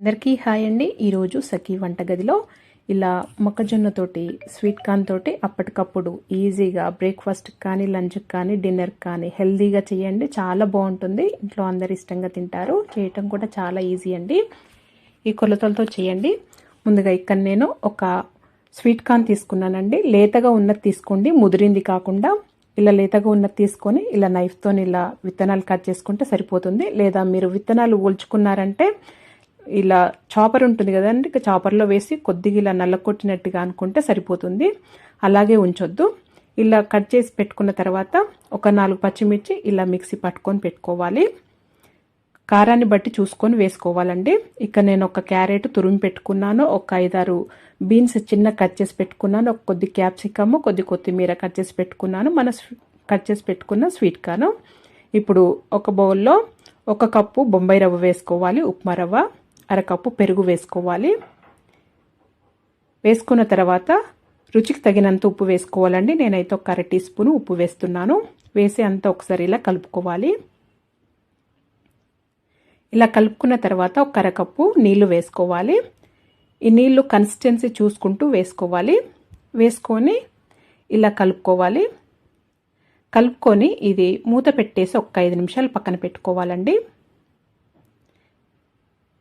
అందరికీ హాయ్ అండి. ఈరోజు సఖీ వంటగదిలో ఇలా మొక్కజొన్నతోటి స్వీట్ కార్న్ తోటి అప్పటికప్పుడు ఈజీగా బ్రేక్ఫాస్ట్ కానీ లంచ్కి కానీ డిన్నర్ కానీ హెల్తీగా చేయండి. చాలా బాగుంటుంది. ఇంట్లో అందరు ఇష్టంగా తింటారు. చేయటం కూడా చాలా ఈజీ అండి. ఈ కొలతలతో చేయండి. ముందుగా ఇక్కడ నేను ఒక స్వీట్ కార్న్ తీసుకున్నానండి. లేతగా ఉన్నది తీసుకోండి. ముదిరింది కాకుండా ఇలా లేతగా ఉన్నది తీసుకొని ఇలా నైఫ్తో ఇలా విత్తనాలు కట్ చేసుకుంటే సరిపోతుంది. లేదా మీరు విత్తనాలు ఒలుచుకున్నారంటే ఇలా చాపర్ ఉంటుంది కదండి చాపర్లో వేసి కొద్దిగా ఇలా నల్లకొట్టినట్టుగా అనుకుంటే సరిపోతుంది. అలాగే ఉంచొద్దు. ఇలా కట్ చేసి పెట్టుకున్న తర్వాత ఒక నాలుగు పచ్చిమిర్చి ఇలా మిక్సీ పట్టుకొని పెట్టుకోవాలి. కారాన్ని బట్టి చూసుకొని వేసుకోవాలండి. ఇక్కడ నేను ఒక క్యారెట్ తురిమి పెట్టుకున్నాను ఒక ఐదారు బీన్స్ చిన్న కట్ చేసి పెట్టుకున్నాను ఒక కొద్ది క్యాప్సికమ్ కొద్ది కొత్తిమీర కట్ చేసి పెట్టుకున్నాను మన కట్ చేసి పెట్టుకున్న స్వీట్ కార్న్ ఇప్పుడు ఒక బౌల్లో ఒక కప్పు బొంబాయి రవ్వ వేసుకోవాలి ఉప్మా రవ్వ. అరకప్పు పెరుగు వేసుకోవాలి. వేసుకున్న తర్వాత రుచికి తగినంత ఉప్పు వేసుకోవాలండి. నేనైతే ఒక అర టీ స్పూన్ ఉప్పు వేస్తున్నాను. వేసి అంతా ఒకసారి ఇలా కలుపుకోవాలి. ఇలా కలుపుకున్న తర్వాత ఒక అరకప్పు నీళ్ళు వేసుకోవాలి. ఈ నీళ్ళు కన్సిస్టెన్సీ చూసుకుంటూ వేసుకోవాలి. వేసుకొని ఇలా కలుపుకోవాలి. కలుపుకొని ఇది మూత పెట్టేసి ఒక ఐదు నిమిషాలు పక్కన పెట్టుకోవాలండి.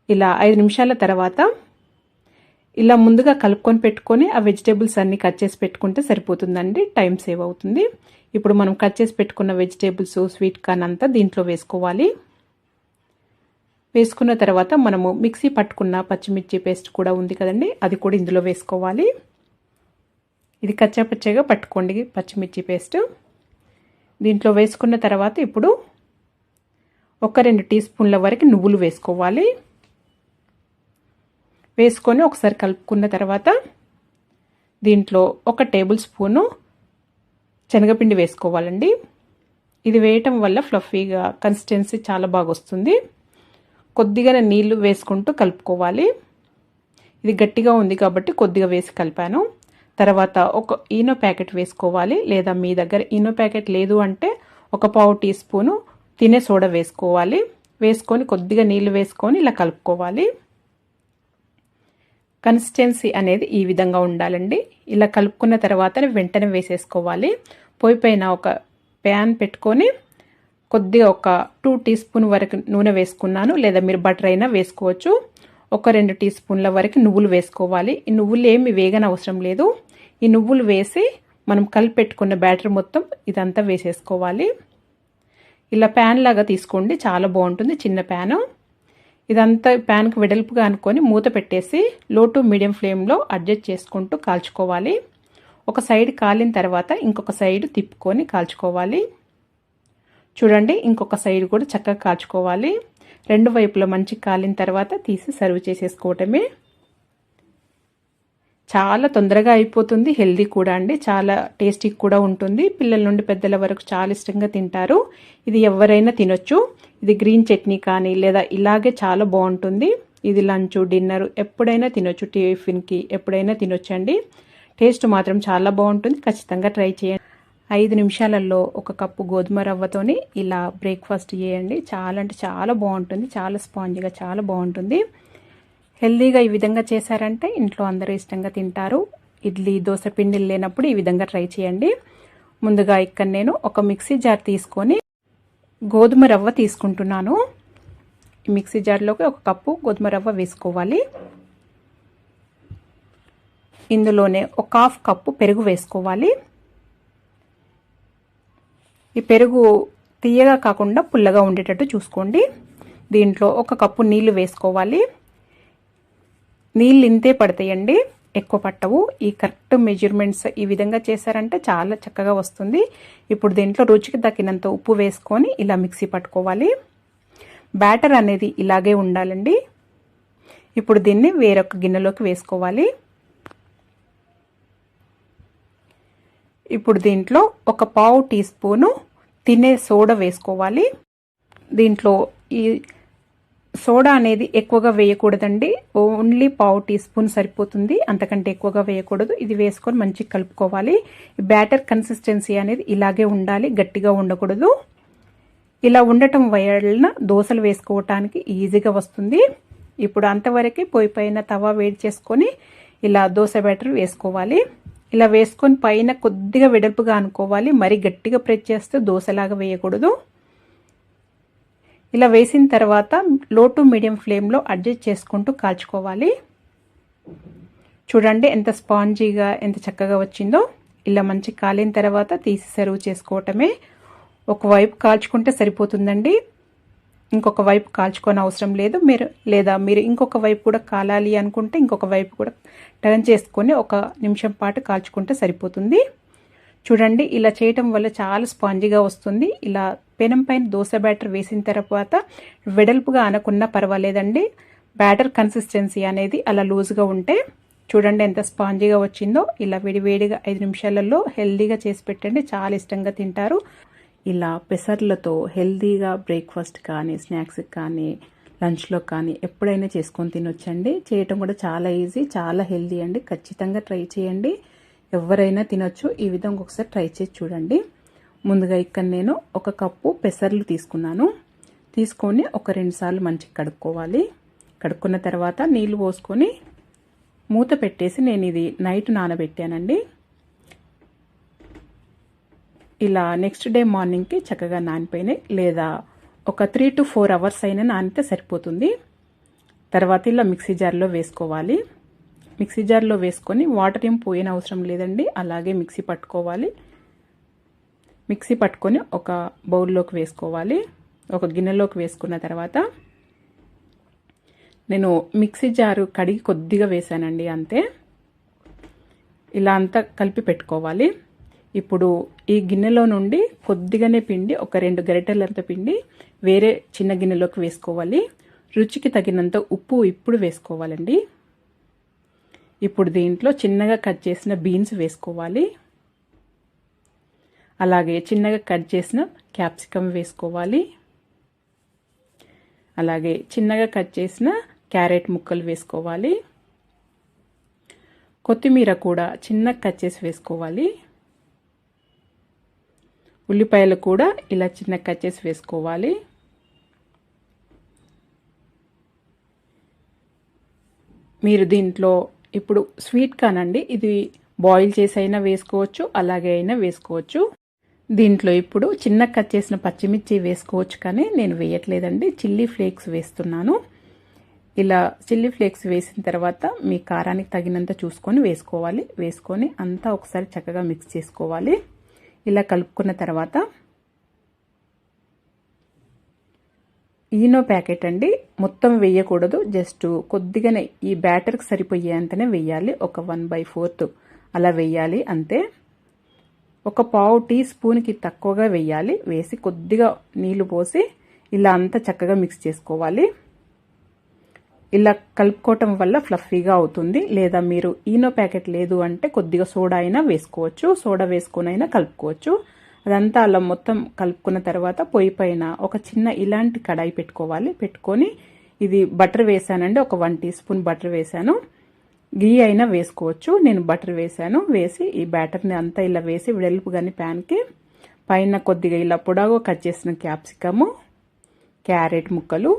ఇలా ఐదు నిమిషాల తర్వాత ఇలా ముందుగా కలుపుకొని పెట్టుకొని ఆ వెజిటేబుల్స్ అన్నీ కట్ చేసి పెట్టుకుంటే సరిపోతుందండి. టైం సేవ్ అవుతుంది. ఇప్పుడు మనం కట్ చేసి పెట్టుకున్న వెజిటేబుల్స్ స్వీట్ కార్న్ అంతా దీంట్లో వేసుకోవాలి. వేసుకున్న తర్వాత మనము మిక్సీ పట్టుకున్న పచ్చిమిర్చి పేస్ట్ కూడా ఉంది కదండి అది కూడా ఇందులో వేసుకోవాలి. ఇది కచ్చాపచ్చగా పట్టుకోండి పచ్చిమిర్చి పేస్ట్. దీంట్లో వేసుకున్న తర్వాత ఇప్పుడు ఒక రెండు టీ స్పూన్ల వరకు నువ్వులు వేసుకోవాలి. వేసుకొని ఒకసారి కలుపుకున్న తర్వాత దీంట్లో ఒక టేబుల్ స్పూను శనగపిండి వేసుకోవాలండి. ఇది వేయటం వల్ల ఫ్లఫీగా కన్సిస్టెన్సీ చాలా బాగా వస్తుంది. కొద్దిగా నీళ్ళు వేసుకుంటూ కలుపుకోవాలి. ఇది గట్టిగా ఉంది కాబట్టి కొద్దిగా వేసి కలిపాను. తర్వాత ఒక ఈనో ప్యాకెట్ వేసుకోవాలి. లేదా మీ దగ్గర ఈనో ప్యాకెట్ లేదు అంటే ఒక పావు టీ స్పూను తినే సోడా వేసుకోవాలి. వేసుకొని కొద్దిగా నీళ్ళు వేసుకొని ఇలా కలుపుకోవాలి. కన్సిస్టెన్సీ అనేది ఈ విధంగా ఉండాలండి. ఇలా కలుపుకున్న తర్వాత వెంటనే వేసేసుకోవాలి. పొయ్యి పైన ఒక ప్యాన్ పెట్టుకొని కొద్దిగా ఒక టూ టీ స్పూన్ వరకు నూనె వేసుకున్నాను. లేదా మీరు బటర్ అయినా వేసుకోవచ్చు. ఒక రెండు టీ స్పూన్ల వరకు నువ్వులు వేసుకోవాలి. ఈ నువ్వులు ఏమి వేగన అవసరం లేదు. ఈ నువ్వులు వేసి మనం కలిపి పెట్టుకున్న బ్యాటర్ మొత్తం ఇదంతా వేసేసుకోవాలి. ఇలా ప్యాన్ లాగా తీసుకోండి. చాలా బాగుంటుంది. చిన్న ప్యాను. ఇదంతా ప్యాన్కి వెడల్పుగా అనుకొని మూత పెట్టేసి లో టు మీడియం ఫ్లేమ్లో అడ్జస్ట్ చేసుకుంటూ కాల్చుకోవాలి. ఒక సైడ్ కాలిన తర్వాత ఇంకొక సైడ్ తిప్పుకొని కాల్చుకోవాలి. చూడండి ఇంకొక సైడ్ కూడా చక్కగా కాల్చుకోవాలి. రెండు వైపులా మంచి కాలిన తర్వాత తీసి సర్వ్ చేసేసుకోవటమే. చాలా తొందరగా అయిపోతుంది హెల్దీ కూడా అండి. చాలా టేస్టీ కూడా ఉంటుంది. పిల్లల నుండి పెద్దల వరకు చాలా ఇష్టంగా తింటారు. ఇది ఎవరైనా తినొచ్చు. ఇది గ్రీన్ చట్నీ కానీ లేదా ఇలాగే చాలా బాగుంటుంది. ఇది లంచ్ డిన్నర్ ఎప్పుడైనా తినొచ్చు. టిఫిన్కి ఎప్పుడైనా తినొచ్చండి. టేస్ట్ మాత్రం చాలా బాగుంటుంది. ఖచ్చితంగా ట్రై చేయండి. ఐదు నిమిషాలలో ఒక కప్పు గోధుమ రవ్వతోని ఇలా బ్రేక్ఫాస్ట్ చేయండి. చాలా అంటే చాలా బాగుంటుంది. చాలా స్పాంజీగా చాలా బాగుంటుంది. హెల్దీగా ఈ విధంగా చేశారంటే ఇంట్లో అందరూ ఇష్టంగా తింటారు. ఇడ్లీ దోశ పిండిలు లేనప్పుడు ఈ విధంగా ట్రై చేయండి. ముందుగా ఇక్కడ నేను ఒక మిక్సీ జార్ తీసుకొని గోధుమ రవ్వ తీసుకుంటున్నాను. మిక్సీ జార్లోకి ఒక కప్పు గోధుమ రవ్వ వేసుకోవాలి. ఇందులోనే ఒక హాఫ్ కప్పు పెరుగు వేసుకోవాలి. ఈ పెరుగు తీయగా కాకుండా పుల్లగా ఉండేటట్టు చూసుకోండి. దీంట్లో ఒక కప్పు నీళ్ళు వేసుకోవాలి. నీళ్ళు ఇంతే పడతాయండి. ఎక్కువ పట్టవు. ఈ కరెక్ట్ మెజర్మెంట్స్ ఈ విధంగా చేశారంటే చాలా చక్కగా వస్తుంది. ఇప్పుడు దీంట్లో రుచికి తగినంత ఉప్పు వేసుకొని ఇలా మిక్సీ పట్టుకోవాలి. బ్యాటర్ అనేది ఇలాగే ఉండాలండి. ఇప్పుడు దీన్ని వేరొక గిన్నెలోకి వేసుకోవాలి. ఇప్పుడు దీంట్లో ఒక పావు టీ స్పూను తినే సోడా వేసుకోవాలి. దీంట్లో ఈ సోడా అనేది ఎక్కువగా వేయకూడదండి. ఓన్లీ పావు టీ స్పూన్ సరిపోతుంది. అంతకంటే ఎక్కువగా వేయకూడదు. ఇది వేసుకొని మంచిగా కలుపుకోవాలి. బ్యాటర్ కన్సిస్టెన్సీ అనేది ఇలాగే ఉండాలి. గట్టిగా ఉండకూడదు. ఇలా ఉండటం వలన దోశలు వేసుకోవటానికి ఈజీగా వస్తుంది. ఇప్పుడు అంతవరకు పొయ్యి పైన తవా వేడి చేసుకొని ఇలా దోశ బ్యాటర్ వేసుకోవాలి. ఇలా వేసుకొని పైన కొద్దిగా వెడల్పుగా అనుకోవాలి. మరి గట్టిగా ప్రెస్ చేస్తే దోశలాగా వేయకూడదు. ఇలా వేసిన తర్వాత లో టు మీడియం ఫ్లేమ్లో అడ్జస్ట్ చేసుకుంటూ కాల్చుకోవాలి. చూడండి ఎంత స్పాంజీగా ఎంత చక్కగా వచ్చిందో. ఇలా మంచి కాలిన తర్వాత తీసి సర్వ్ చేసుకోవటమే. ఒకవైపు కాల్చుకుంటే సరిపోతుందండి. ఇంకొక వైపు కాల్చుకొని అవసరం లేదు. మీరు లేదా మీరు ఇంకొక వైపు కూడా కాలాలి అనుకుంటే ఇంకొక వైపు కూడా టర్న్ చేసుకొని ఒక నిమిషం పాటు కాల్చుకుంటే సరిపోతుంది. చూడండి ఇలా చేయటం వల్ల చాలా స్పాంజిగా వస్తుంది. ఇలా పెనం పైన దోశ బ్యాటర్ వేసిన తర్వాత వెడల్పుగా అనకున్నా పర్వాలేదండి. బ్యాటర్ కన్సిస్టెన్సీ అనేది అలా లూజ్గా ఉంటే చూడండి ఎంత స్పాంజీగా వచ్చిందో. ఇలా వేడివేడిగా ఐదు నిమిషాలలో హెల్దీగా చేసి పెట్టండి. చాలా ఇష్టంగా తింటారు. ఇలా పెసర్లతో హెల్దీగా బ్రేక్ఫాస్ట్ కానీ స్నాక్స్ కానీ లంచ్లో కానీ ఎప్పుడైనా చేసుకొని తినొచ్చండి. చేయటం కూడా చాలా ఈజీ చాలా హెల్దీ అండి. ఖచ్చితంగా ట్రై చేయండి. ఎవరైనా తినొచ్చు. ఈ విధంగా ఒకసారి ట్రై చేసి చూడండి. ముందుగా ఇక్కడ నేను ఒక కప్పు పెసర్లు తీసుకున్నాను. తీసుకొని ఒక రెండు సార్లు మంచిగా కడుక్కోవాలి. కడుక్కున్న తర్వాత నీళ్ళు పోసుకొని మూత పెట్టేసి నేను ఇది నైట్ నానబెట్టానండి. ఇలా నెక్స్ట్ డే మార్నింగ్కి చక్కగా నానిపోయినాయి. లేదా ఒక త్రీ టు ఫోర్ అవర్స్ అయినా నానితే సరిపోతుంది. తర్వాత ఇలా మిక్సీ జార్లో వేసుకోవాలి. మిక్సీ జార్లో వేసుకొని వాటర్ ఏం పోయిన అవసరం లేదండి. అలాగే మిక్సీ పట్టుకోవాలి. మిక్సీ పట్టుకొని ఒక బౌల్లోకి వేసుకోవాలి. ఒక గిన్నెలోకి వేసుకున్న తర్వాత నేను మిక్సీ జారు కడిగి కొద్దిగా వేసానండి అంతే. ఇలా అంతా కలిపి పెట్టుకోవాలి. ఇప్పుడు ఈ గిన్నెలో నుండి కొద్దిగానే పిండి ఒక రెండు గరిటెలంత పిండి వేరే చిన్న గిన్నెలోకి వేసుకోవాలి. రుచికి తగినంత ఉప్పు ఇప్పుడు వేసుకోవాలండి. ఇప్పుడు దీంట్లో చిన్నగా కట్ చేసిన బీన్స్ వేసుకోవాలి. అలాగే చిన్నగా కట్ చేసిన క్యాప్సికమ్ వేసుకోవాలి. అలాగే చిన్నగా కట్ చేసిన క్యారెట్ ముక్కలు వేసుకోవాలి. కొత్తిమీర కూడా చిన్న కట్ చేసి వేసుకోవాలి. ఉల్లిపాయలు కూడా ఇలా చిన్న కట్ చేసి వేసుకోవాలి. మీరు దీంట్లో ఇప్పుడు స్వీట్ కానండి ఇది బాయిల్ చేసి అయినా వేసుకోవచ్చు అలాగే అయినా వేసుకోవచ్చు. దీంట్లో ఇప్పుడు చిన్న కట్ చేసిన పచ్చిమిర్చి వేసుకోవచ్చు కానీ నేను వేయట్లేదండి. చిల్లీ ఫ్లేక్స్ వేస్తున్నాను. ఇలా చిల్లీ ఫ్లేక్స్ వేసిన తర్వాత మీ కారానికి తగినంత చూసుకొని వేసుకోవాలి. వేసుకొని అంతా ఒకసారి చక్కగా మిక్స్ చేసుకోవాలి. ఇలా కలుపుకున్న తర్వాత ఈనో ప్యాకెట్ అండి. మొత్తం వేయకూడదు. జస్ట్ కొద్దిగానే ఈ బ్యాటర్కి సరిపోయేంతనే వేయాలి. ఒక వన్ బై ఫోర్త్ అలా వేయాలి అంతే. ఒక పావు టీ స్పూన్కి తక్కువగా వేయాలి. వేసి కొద్దిగా నీళ్ళు పోసి ఇలా అంతా చక్కగా మిక్స్ చేసుకోవాలి. ఇలా కలుపుకోవటం వల్ల ఫ్లఫీగా అవుతుంది. లేదా మీరు ఈనో ప్యాకెట్ లేదు అంటే కొద్దిగా సోడా అయినా వేసుకోవచ్చు. సోడా వేసుకొని అయినా కలుపుకోవచ్చు. అదంతా అలా మొత్తం కలుపుకున్న తర్వాత పొయ్యి పైన ఒక చిన్న ఇలాంటి కడాయి పెట్టుకోవాలి. పెట్టుకొని ఇది బటర్ వేసానండి. ఒక వన్ టీ స్పూన్ బటర్ వేసాను. గీ అయినా వేసుకోవచ్చు. నేను బటర్ వేసాను వేసి ఈ బ్యాటర్ని అంతా ఇలా వేసి వెడల్పు కానీ ప్యాన్కి పైన కొద్దిగా ఇలా పొడాగో కట్ చేసిన క్యాప్సికము క్యారెట్ ముక్కలు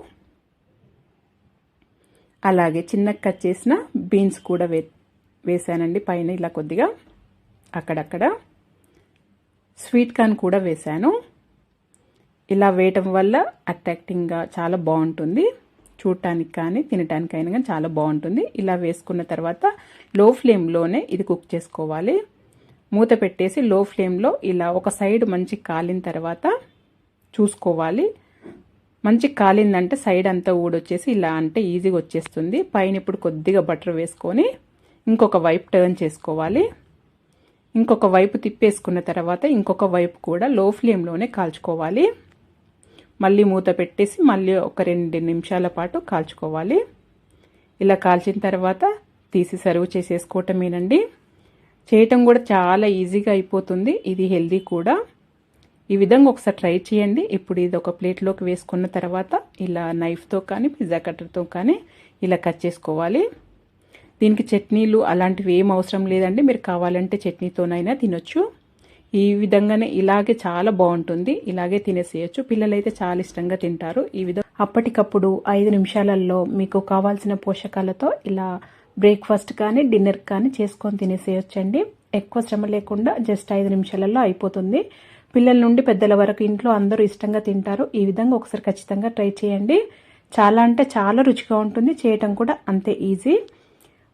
అలాగే చిన్న కట్ చేసిన బీన్స్ కూడా వే వేసానండి పైన ఇలా కొద్దిగా అక్కడక్కడ స్వీట్ కార్న్ కూడా వేసాను ఇలా వేయటం వల్ల అట్రాక్టింగ్గా చాలా బాగుంటుంది. చూడటానికి కానీ తినటానికైనా కానీ చాలా బాగుంటుంది. ఇలా వేసుకున్న తర్వాత లో ఫ్లేమ్లోనే ఇది కుక్ చేసుకోవాలి. మూత పెట్టేసి లో ఫ్లేమ్లో ఇలా ఒక సైడ్ మంచి కాలిన తర్వాత చూసుకోవాలి. మంచి కాలిందంటే సైడ్ అంతా ఊడొచ్చేసి ఇలా అంటే ఈజీగా వచ్చేస్తుంది. పైన ఇప్పుడు కొద్దిగా బటర్ వేసుకొని ఇంకొక వైపు టర్న్ చేసుకోవాలి. ఇంకొక వైపు తిప్పేసుకున్న తర్వాత ఇంకొక వైపు కూడా లో ఫ్లేమ్లోనే కాల్చుకోవాలి. మళ్ళీ మూత పెట్టేసి మళ్ళీ ఒక రెండు నిమిషాల పాటు కాల్చుకోవాలి. ఇలా కాల్చిన తర్వాత తీసి సర్వ్ చేసేసుకోవటమేనండి. చేయటం కూడా చాలా ఈజీగా అయిపోతుంది. ఇది హెల్దీ కూడా. ఈ విధంగా ఒకసారి ట్రై చేయండి. ఇప్పుడు ఇది ఒక ప్లేట్లోకి వేసుకున్న తర్వాత ఇలా నైఫ్తో కానీ పిజ్జా కట్టర్తో కానీ ఇలా కట్ చేసుకోవాలి. దీనికి చట్నీలు అలాంటివి ఏం అవసరం లేదండి. మీరు కావాలంటే చట్నీతోనైనా తినొచ్చు. ఈ విధంగానే ఇలాగే చాలా బాగుంటుంది. ఇలాగే తినేసేయచ్చు. పిల్లలైతే చాలా ఇష్టంగా తింటారు. ఈ విధంగా అప్పటికప్పుడు ఐదు నిమిషాలలో మీకు కావాల్సిన పోషకాలతో ఇలా బ్రేక్ఫాస్ట్ కానీ డిన్నర్ కానీ చేసుకొని తినేసేయొచ్చండి. ఎక్కువ శ్రమ లేకుండా జస్ట్ ఐదు నిమిషాలలో అయిపోతుంది. పిల్లల నుండి పెద్దల వరకు ఇంట్లో అందరూ ఇష్టంగా తింటారు. ఈ విధంగా ఒకసారి ఖచ్చితంగా ట్రై చేయండి. చాలా అంటే చాలా రుచిగా ఉంటుంది. చేయటం కూడా అంతే ఈజీ.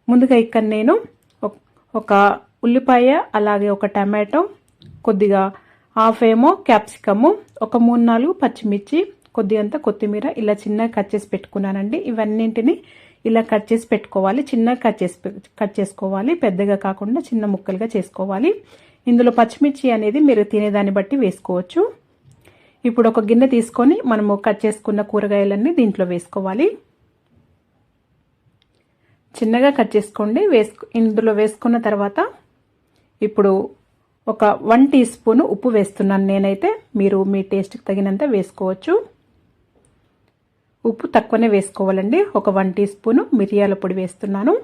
ముందుగా ఇక్కడ నేను ఒక ఉల్లిపాయ అలాగే ఒక టమాటో కొద్దిగా హాఫ్ ఏమో క్యాప్సికము ఒక మూడు నాలుగు పచ్చిమిర్చి కొద్ది అంత కొత్తిమీర ఇలా చిన్నగా కట్ చేసి పెట్టుకున్నానండి. ఇవన్నింటిని ఇలా కట్ చేసి పెట్టుకోవాలి. చిన్నగా కట్ చేసి కట్ చేసుకోవాలి. పెద్దగా కాకుండా చిన్న ముక్కలుగా చేసుకోవాలి. ఇందులో పచ్చిమిర్చి అనేది మీరు తినేదాన్ని బట్టి వేసుకోవచ్చు. ఇప్పుడు ఒక గిన్నె తీసుకొని మనము కట్ చేసుకున్న కూరగాయలన్నీ దీంట్లో వేసుకోవాలి. చిన్నగా కట్ చేసుకోండి. వేసుకు ఇందులో వేసుకున్న తర్వాత ఇప్పుడు ఒక వన్ టీ స్పూన్ ఉప్పు వేస్తున్నాను నేనైతే. మీరు మీ టేస్ట్కి తగినంత వేసుకోవచ్చు. ఉప్పు తక్కువనే వేసుకోవాలండి. ఒక వన్ టీ స్పూను మిరియాల పొడి వేస్తున్నాను.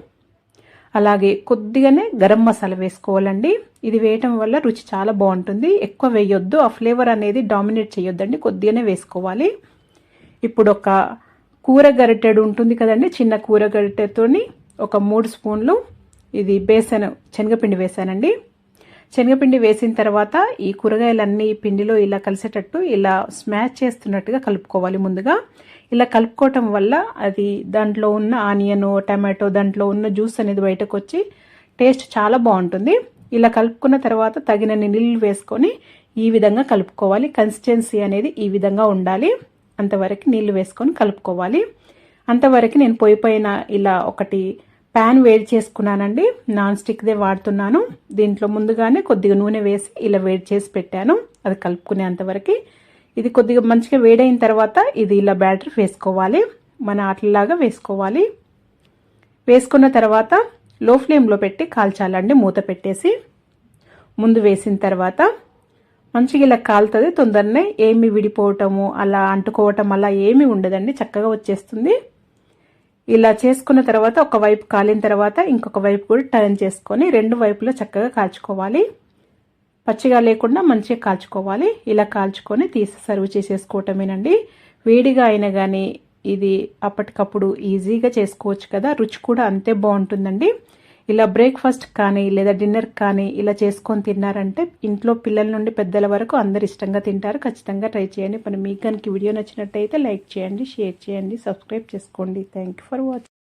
అలాగే కొద్దిగానే గరం మసాలా వేసుకోవాలండి. ఇది వేయటం వల్ల రుచి చాలా బాగుంటుంది. ఎక్కువ వేయొద్దు. ఆ ఫ్లేవర్ అనేది డామినేట్ చేయొద్దండి. కొద్దిగానే వేసుకోవాలి. ఇప్పుడు ఒక కూర గరిటెడు ఉంటుంది కదండి. చిన్న కూర గరిటెతోని ఒక మూడు స్పూన్లు ఇది బేసన్ శనగపిండి వేసానండి. శనగపిండి వేసిన తర్వాత ఈ కూరగాయలన్నీ పిండిలో ఇలా కలిసేటట్టు ఇలా స్మాష్ చేస్తున్నట్టుగా కలుపుకోవాలి ముందుగా. ఇలా కలుపుకోవటం వల్ల అది దాంట్లో ఉన్న ఆనియన్ టమాటో దాంట్లో ఉన్న జ్యూస్ అనేది బయటకు వచ్చి టేస్ట్ చాలా బాగుంటుంది. ఇలా కలుపుకున్న తర్వాత తగినన్ని నీళ్ళు వేసుకొని ఈ విధంగా కలుపుకోవాలి. కన్సిస్టెన్సీ అనేది ఈ విధంగా ఉండాలి. అంతవరకు నీళ్ళు వేసుకొని కలుపుకోవాలి. అంతవరకు నేను పొయ్యి పైన ఇలా ఒకటి ప్యాన్ వేడి చేసుకున్నానండి. నాన్ స్టిక్దే వాడుతున్నాను. దీంట్లో ముందుగానే కొద్దిగా నూనె వేసి ఇలా వేడి చేసి పెట్టాను. అది కలుపుకునేంతవరకు ఇది కొద్దిగా మంచిగా వేడైన తర్వాత ఇది ఇలా బ్యాటర్ వేసుకోవాలి. మన ఆటలాగా వేసుకోవాలి. వేసుకున్న తర్వాత లో ఫ్లేమ్లో పెట్టి కాల్చాలండి. మూత పెట్టేసి. ముందు వేసిన తర్వాత మంచిగా ఇలా కాలుతుంది. తొందరనే ఏమి విడిపోవటము అలా అంటుకోవటం అలా ఏమి ఉండదండి. చక్కగా వచ్చేస్తుంది. ఇలా చేసుకున్న తర్వాత ఒక వైపు కాలిన తర్వాత ఇంకొక వైపు కూడా టర్న్ చేసుకొని రెండు వైపులో చక్కగా కాల్చుకోవాలి. పచ్చిగా లేకుండా మంచిగా కాల్చుకోవాలి. ఇలా కాల్చుకొని తీసి సర్వ్ చేసేసుకోవటమేనండి. వేడిగా అయినా కానీ ఇది అప్పటికప్పుడు ఈజీగా చేసుకోవచ్చు కదా. రుచి కూడా అంతే బాగుంటుందండి. ఇలా బ్రేక్ఫాస్ట్ కానీ లేదా డిన్నర్ కానీ ఇలా చేసుకొని తిన్నారంటే ఇంట్లో పిల్లల నుండి పెద్దల వరకు అందరు ఇష్టంగా తింటారు. ఖచ్చితంగా ట్రై చేయండి. మరి మీకు కనుక వీడియో నచ్చినట్టయితే లైక్ చేయండి షేర్ చేయండి సబ్స్క్రైబ్ చేసుకోండి. Thank for watching